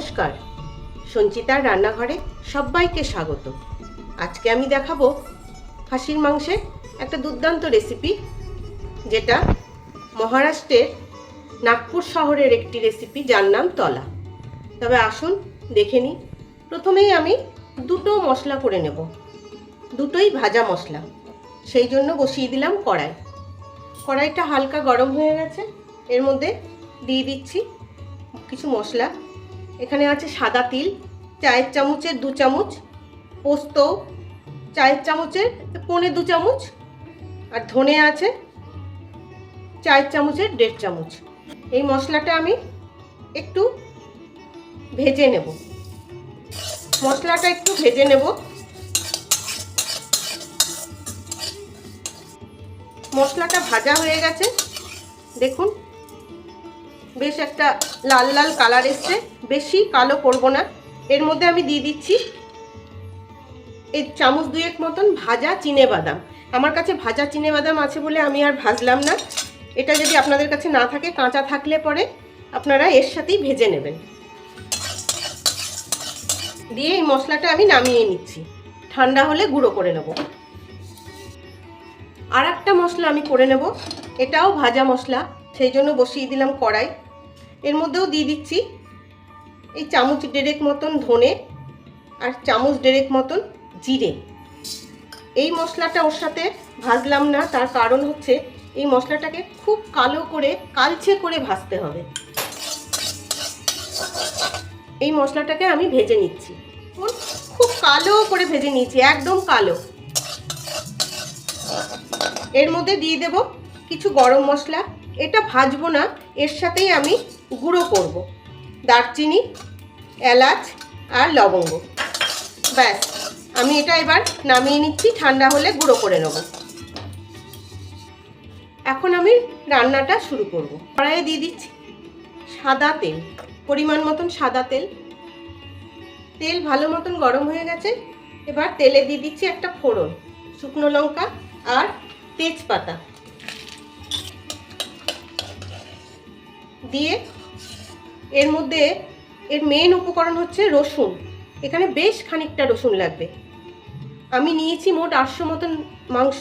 নমস্কার। সঞ্চিতার রান্নাঘরে সবাইকে স্বাগত। আজকে আমি দেখাবো খাসির মাংসের একটা দুর্দান্ত রেসিপি যেটা মহারাষ্ট্রের নাগপুর শহরের একটি রেসিপি যার নাম তলা। তবে আসুন দেখে নিই। প্রথমেই আমি দুটো মশলা করে নেব। দুটোই ভাজা মশলা। সেই জন্য বসিয়ে দিলাম কড়াই। কড়াইটা হালকা গরম হয়ে গেছে। এর মধ্যে দিয়ে দিচ্ছি কিছু মশলা। এখানে আছে সাদা তিল, চায়ের চামচের দু চামচ পোস্ত, চায়ের চামচের পৌনে দু চামচ, আর ধনে আছে চায়ের চামচের দেড় চামচ। এই মশলাটা আমি একটু ভেজে নেব। মশলাটা একটু ভেজে নেব। মশলাটা ভাজা হয়ে গেছে। দেখুন, বেশ একটা লাল লাল কালার এসছে। বেশি কালো করব না। এর মধ্যে আমি দিয়ে দিচ্ছি এই চামচ দুয়েক মতন ভাজা চিনে বাদাম। আমার কাছে ভাজা চিনে বাদাম আছে বলে আমি আর ভাজলাম না। এটা যদি আপনাদের কাছে না থাকে, কাঁচা থাকলে পরে আপনারা এর সাথেই ভেজে নেবেন। দিয়ে এই মশলাটা আমি নামিয়ে নিচ্ছি। ঠান্ডা হলে গুঁড়ো করে নেব। আর একটা মশলা আমি করে নেব। এটাও ভাজা মশলা, সেই জন্য বসিয়ে দিলাম কড়াই। এর মধ্যেও দিয়ে দিচ্ছি এই চামচ ডেরেক মতন ধনে আর চামচ ডেরেক মতন জিরে। এই মশলাটা ওর সাথে ভাজলাম না, তার কারণ হচ্ছে এই মশলাটাকে খুব কালো করে, কালচে করে ভাজতে হবে। এই মশলাটাকে আমি ভেজে নিচ্ছি। খুব কালো করে ভেজে নিয়েছি, একদম কালো। এর মধ্যে দিয়ে দেব কিছু গরম মশলা। এটা ভাজবো না, এর সাথেই আমি গুঁড়ো করব। দারচিনি, এলাচ আর লবঙ্গ। ব্যাস, আমি এটা এবার নামিয়ে নিচ্ছি, ঠান্ডা হলে গুঁড়ো করে নেব। এখন আমি রান্নাটা শুরু করব। কড়াইয়ে দিয়ে দিচ্ছি সাদা তেল, পরিমাণ মতন সাদা তেল। তেল ভালো মতন গরম হয়ে গেছে, এবার তেলে দিয়ে দিচ্ছি একটা ফোড়ন, শুকনো লঙ্কা আর তেজপাতা। দিয়ে এর মধ্যে এর মেন উপকরণ হচ্ছে রসুন। এখানে বেশ খানিকটা রসুন লাগবে। আমি নিয়েছি মোট আটশো মতন মাংস।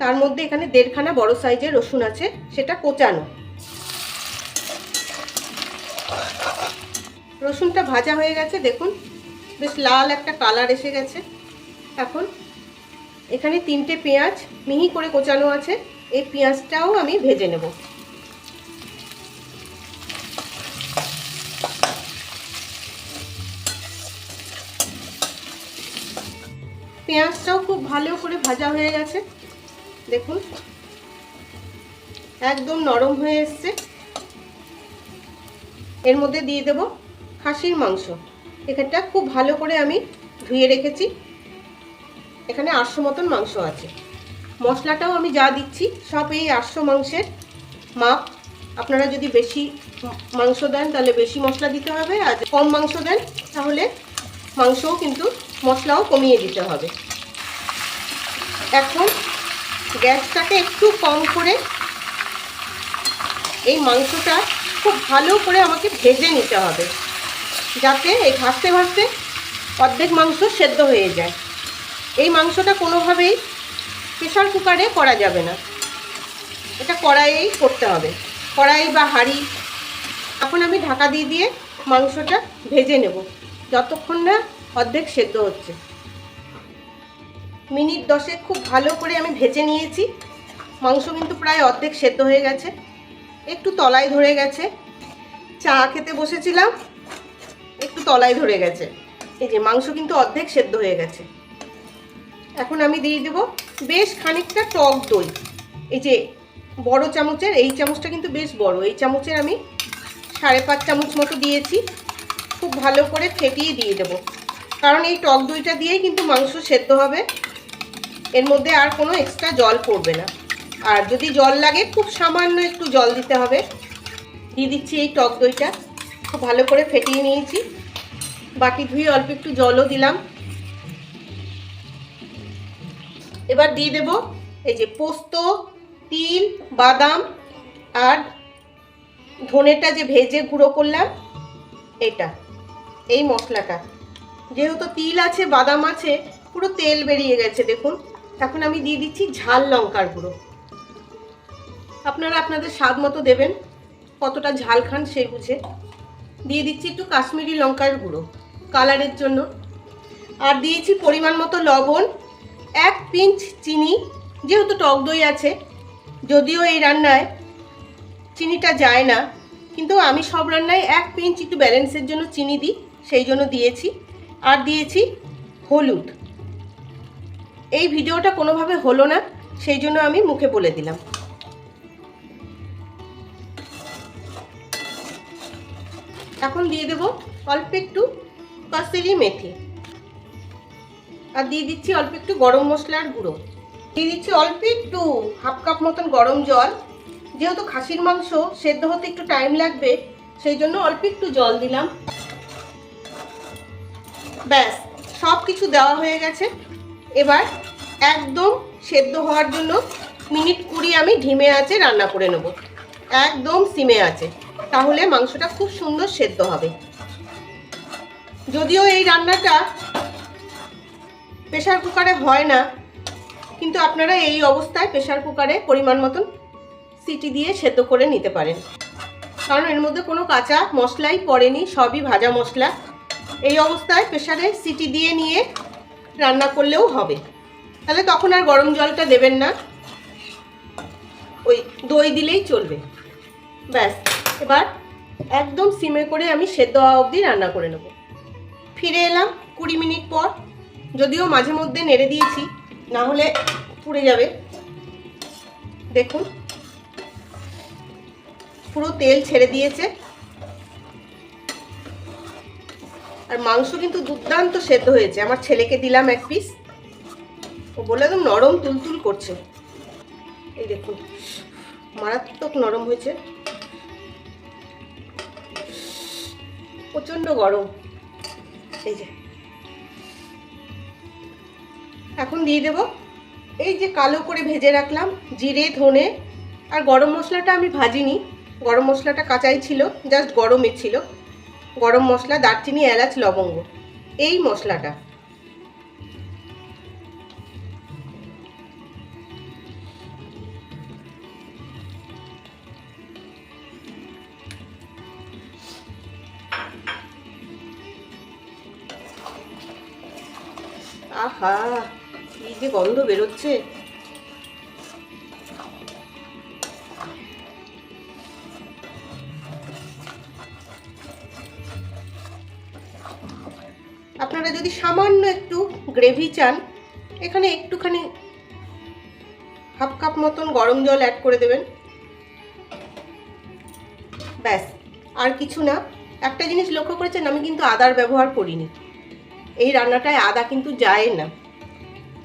তার মধ্যে এখানে দেড়খানা বড় সাইজের রসুন আছে, সেটা কোচানো। রসুনটা ভাজা হয়ে গেছে, দেখুন। বেশ লাল একটা কালার এসে গেছে। এখন এখানে তিনটে পেঁয়াজ মিহি করে কোচানো আছে। এই পেঁয়াজটাও আমি ভেজে নেব। পেঁয়াজটাও খুব ভালো করে ভাজা হয়ে গেছে। দেখুন, একদম নরম হয়ে এসছে। এর মধ্যে দিয়ে দেব খাসির মাংস। এখানটা খুব ভালো করে আমি ধুয়ে রেখেছি। এখানে আটশো মতন মাংস আছে। মশলাটাও আমি যা দিচ্ছি, সব এই আটশো মাংসের মাপ। আপনারা যদি বেশি মাংস দেন, তাহলে বেশি মশলা দিতে হবে। আর কম মাংস দেন, তাহলে মাংসও কিন্তু মশলাও কমিয়ে দিতে হবে। এখন গ্যাসটাকে একটু কম করে এই মাংসটা খুব ভালো করে আমাকে ভেজে নিতে হবে। যাতে এই ভাজতে ভাজতে অর্ধেক মাংস সেদ্ধ হয়ে যায়। এই মাংসটা কোনোভাবেই প্রেশার কুকারে করা যাবে না। এটা কড়াইয়েই করতে হবে। কড়াই বা হাঁড়ি, এখন আমি ঢাকা দিয়ে দিয়ে মাংসটা ভেজে নেব। যতক্ষণ না অর্ধেক সেদ্ধ হচ্ছে। মিনিট দশে খুব ভালো করে আমি ভেজে নিয়েছি। মাংস কিন্তু প্রায় অর্ধেক সেদ্ধ হয়ে গেছে। একটু তলায় ধরে গেছে। চা খেতে বসেছিলাম। একটু তলায় ধরে গেছে। এই যে মাংস কিন্তু অর্ধেক সেদ্ধ হয়ে গেছে। এখন আমি দিয়ে দেব বেশ খানিকটা টক দই। এই যে বড় চামচের, এই চামচটা কিন্তু বেশ বড়। এই চামচের আমি সাড়ে পাঁচ চামচ মতো দিয়েছি। খুব ভালো করে ফেটিয়ে দিয়ে দেব। কারণ এই টক দইটা দিয়েই কিন্তু মাংস সেদ্ধ হবে। এর মধ্যে আর কোনো এক্সট্রা জল পড়বে না। আর যদি জল লাগে, খুব সামান্য একটু জল দিতে হবে। দিয়ে দিচ্ছি এই টক দইটা। খুব ভালো করে ফেটিয়ে নিয়েছি। বাটি ধুয়ে অল্প একটু জলও দিলাম। এবার দিয়ে দেব এই যে পোস্ত, তিল, বাদাম আর ধনেটা যে ভেজে গুঁড়ো করলাম, এটা, এই মশলাটা। যেহেতু তিল আছে, বাদাম আছে, পুরো তেল বেরিয়ে গেছে, দেখুন। এখন আমি দিয়ে দিচ্ছি ঝাল লঙ্কার গুঁড়ো। আপনারা আপনাদের স্বাদ মতো দেবেন, কতটা ঝাল খান সেই বুঝে। দিয়ে দিচ্ছি একটু কাশ্মীরি লঙ্কার গুঁড়ো, কালারের জন্য। আর দিয়েছি পরিমাণ মতো লবণ, এক পিঞ্চ চিনি, যেহেতু টক দই আছে, যদিও এই রান্নায় চিনিটা যায় না, কিন্তু আমি সব রান্নায় এক পিঞ্চ একটু ব্যালেন্সের জন্য চিনি দিই, সেই জন্য দিয়েছি। আর দিয়েছি হলুদ। এই ভিডিওটা কোনোভাবে হলো না, সেই জন্য আমি মুখে বলে দিলাম। এখন দিয়ে দেব অল্প একটু কাসুরি মেথি। আর দিয়ে দিচ্ছি অল্প একটু গরম মশলার গুঁড়ো। দিয়ে দিচ্ছি অল্প একটু হাফ কাপ মতন গরম জল। যেহেতু খাসির মাংস সেদ্ধ হতে একটু টাইম লাগবে, সেই জন্য অল্প একটু জল দিলাম। ব্যাস সব কিছু দেওয়া হয়ে গেছে। এবার একদম সেদ্ধ হওয়ার জন্য মিনিট কুড়ি আমি ঢিমে আছে রান্না করে নেব। একদম সিমে আছে। তাহলে মাংসটা খুব সুন্দর সেদ্ধ হবে। যদিও এই রান্নাটা প্রেশার কুকারে হয় না, কিন্তু আপনারা এই অবস্থায় প্রেশার কুকারে পরিমাণ মতন সিটি দিয়ে সেদ্ধ করে নিতে পারেন। কারণ এর মধ্যে কোনো কাঁচা মশলাই পড়েনি, সবই ভাজা মশলা। এই অবস্থায় প্রেশারে সিটি দিয়ে নিয়ে রান্না করলেও হবে। তাহলে তখন আর গরম জলটা দেবেন না। ওই দই দিলেই চলবে। ব্যাস, এবার একদম সিমে করে আমি সেদ্ধ হওয়া অবধি রান্না করে নেব। ফিরে এলাম কুড়ি মিনিট পর। যদিও মাঝে মধ্যে নেড়ে দিয়েছি, না হলে পুড়ে যাবে। দেখুন, পুরো তেল ছেড়ে দিয়েছে। আর মাংস কিন্তু দুর্দান্ত সেদ্ধ হয়েছে। আমার ছেলেকে দিলাম এক পিস ও বলে একদম নরম তুলতুল করছে। এই দেখুন, মারাত্মক নরম হয়েছে। প্রচণ্ড গরম। এই যে। এখন দিয়ে দেব। এই যে কালো করে ভেজে রাখলাম, জিরে, ধনে আর গরম মশলাটা আমি ভাজিনি। গরম মশলাটা কাঁচাই ছিল জাস্ট গরমে ছিল। গরম মশলা দারচিনি এলাচ লবঙ্গ। এই মশলাটা। আহা কি যে গন্ধ বেরোচ্ছে। সামান্য একটু গ্রেভি চান, এখানে একটুখানি হাফ কাপ মতন গরম জল অ্যাড করে দেবেন। ব্যাস, আর কিছু না। একটা জিনিস লক্ষ্য করেছেন, আমি কিন্তু আদার ব্যবহার করিনি। এই রান্নাটায় আদা কিন্তু যায় না।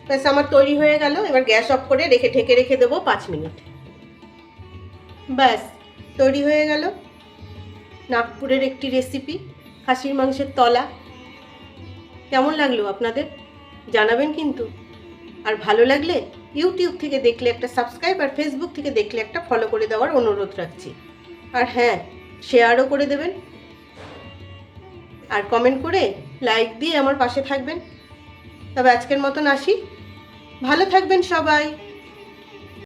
ব্যাস, আমার তৈরি হয়ে গেল, এবার গ্যাস অফ করে রেখে, ঢেকে রেখে দেবো পাঁচ মিনিট। ব্যাস, তৈরি হয়ে গেল। নাগপুরের একটি রেসিপি খাসির মাংসের তলা। কেমন লাগল আপনাদের? জানাবেন কিন্তু। আর ভালো লাগলে ইউটিউব থেকে দেখলে একটা সাবস্ক্রাইব আর ফেসবুক থেকে দেখলে একটা ফলো করে দেওয়ার অনুরোধ রাখছি। আর হ্যাঁ শেয়ারও করে দেবেন। আর কমেন্ট করে লাইক দিয়ে আমার পাশে থাকবেন। তবে আজকের মতন আসি। ভালো থাকবেন সবাই।